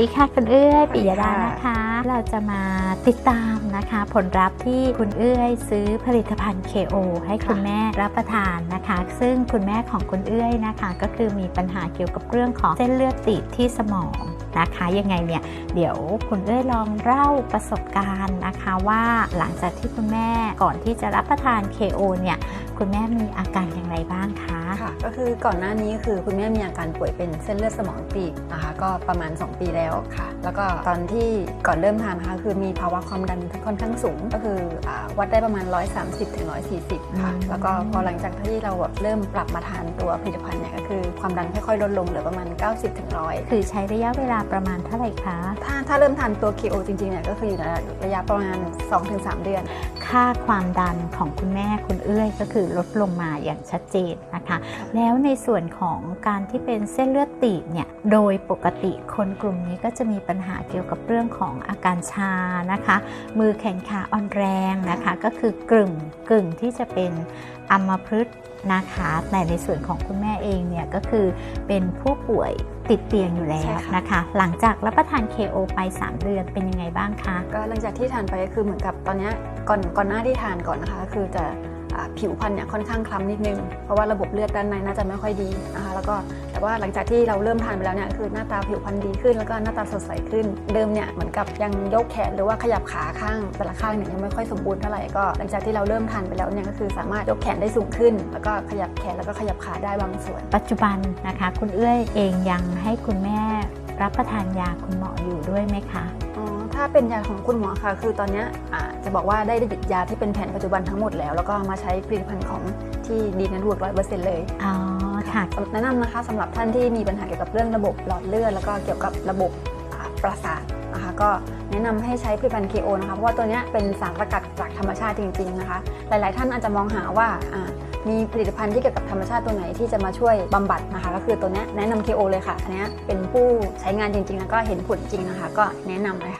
ดีค่ะคุณเอื้อยสวัสปิดียดาค่ะนะคะ เราจะมาติดตามนะคะ ผลลัพธ์ที่คุณเอื้อยซื้อผลิตภัณฑ์ KO ให้คุณแม่รับประทานนะคะ ซึ่งคุณแม่ของคุณเอื้อยนะคะ ก็คือมีปัญหาเกี่ยวกับเรื่องของเส้นเลือดตีบที่สมอง นะคะยังไงเนี่ยเดี๋ยวคุณเอ้ยลองเล่าประสบการณ์นะคะว่าหลังจากที่คุณแม่ก่อนที่จะรับประทาน KO เนี่ยคุณแม่มีอาการอย่างไรบ้างคะค่ะก็คือก่อนหน้านี้คือคุณแม่มีอาการป่วยเป็นเส้นเลือดสมองตีบนะคะก็ประมาณ 2 ปีแล้วค่ะ แล้วก็ตอนที่ก่อนเริ่มทานนะคะคือมีภาวะความดันค่อนข้างสูง ก็คืออาวัดได้ประมาณ 130ถึง140 ค่ะอืมแล้วก็พอหลังจากที่เราแบบเริ่มปรับมาทานตัวผลิตภัณฑ์เนี่ยก็คือความดันค่อยๆลดลงเหลือประมาณ 90ถึง100 คือใช้ระยะเวลาประมาณเท่าไหร่คะถ้าถ้าเริ่มทานตัว KO จริงๆเนี่ยก็คืออยู่ในระยะประมาณ 2-3 เดือน ค่าความดันของคุณแม่คุณเอื้อยก็คือลดลงมาอย่างชัดเจนนะคะ แล้วในส่วนของการที่เป็นเส้นเลือดตีบเนี่ยโดยปกติคนกลุ่มนี้ก็จะมีปัญหาเกี่ยวกับเรื่องของอาการชานะคะ มือแขนขาอ่อนแรงนะคะ ก็คือกึ่งกึ่งที่จะเป็นอัมพฤกษ์นะคะแต่ในส่วนของคุณแม่เองเนี่ยก็คือเป็นผู้ป่วย ติดเตียงอยู่แล้ใช่วค่ะนะคะ หลังจากรับประทาน KO ไป 3 เดือนเป็นยังไงบ้างคะก็หลังจากที่ทานไปก็คือเหมือนกับตอนเนี้ยก่อนก่อนหน้าที่ทานก่อนนะคะก็คือจะอ่า ผิวพรรณเนี่ยค่อนข้างคล้ำนิดนึง เพราะว่าระบบเลือดด้านในน่าจะไม่ค่อยดีนะคะแล้วก็แต่ว่าหลังจากที่เราเริ่มทานไปแล้วเนี่ยคือหน้าตาผิวพรรณดีขึ้น แล้วก็หน้าตาสดใสขึ้น เดิมเนี่ยเหมือนกับยังยกแขนหรือว่าขยับขาข้างแต่ละข้างเนี่ยยังไม่ค่อยสมบูรณ์เท่าไหร่ก็หลังจากที่เราเริ่มทานไปแล้วเนี่ยก็คือสามารถยกแขนได้สูงขึ้น แล้วก็ขยับแขนแล้วก็ขยับขาได้บางส่วน ปัจจุบันนะคะ คุณเอื้อยเองยังให้คุณแม่รับประทานยาคุณหมออยู่ด้วยไหมคะ ถ้าเป็นยาของคุณหมอค่ะ คือตอนเนี้ยอ่าจะบอกว่าได้หยุดยาที่เป็นแผนปัจจุบันทั้งหมดแล้ว แล้วก็มาใช้ผลิตภัณฑ์ของที่ดีนันวูดร้อยเปอร์เซ็นต์เลย อ๋อ ค่ะ แนะนำนะคะสำหรับท่านที่มีปัญหาเกี่ยวกับเรื่องระบบหลอดเลือด แล้วก็เกี่ยวกับระบบอ่าประสาทนะคะก็แนะนำให้ใช้ผลิตภัณฑ์ KO นะคะ เพราะว่าตัวเนี้ยเป็นสารสกัดจากธรรมชาติจริง ๆนะคะ หลาย ๆ ท่านอาจจะมองหาว่าอ่ามีผลิตภัณฑ์ที่เกี่ยวกับธรรมชาติตัวไหนที่จะมาช่วยบำบัดนะคะ ก็คือตัวเนี้ยแนะนำ KO เลยค่ะอันเนี้ยเป็นผู้ใช้งานจริง ๆ แล้วก็เห็นผลจริงนะคะ ก็แนะนำเลยค่ะ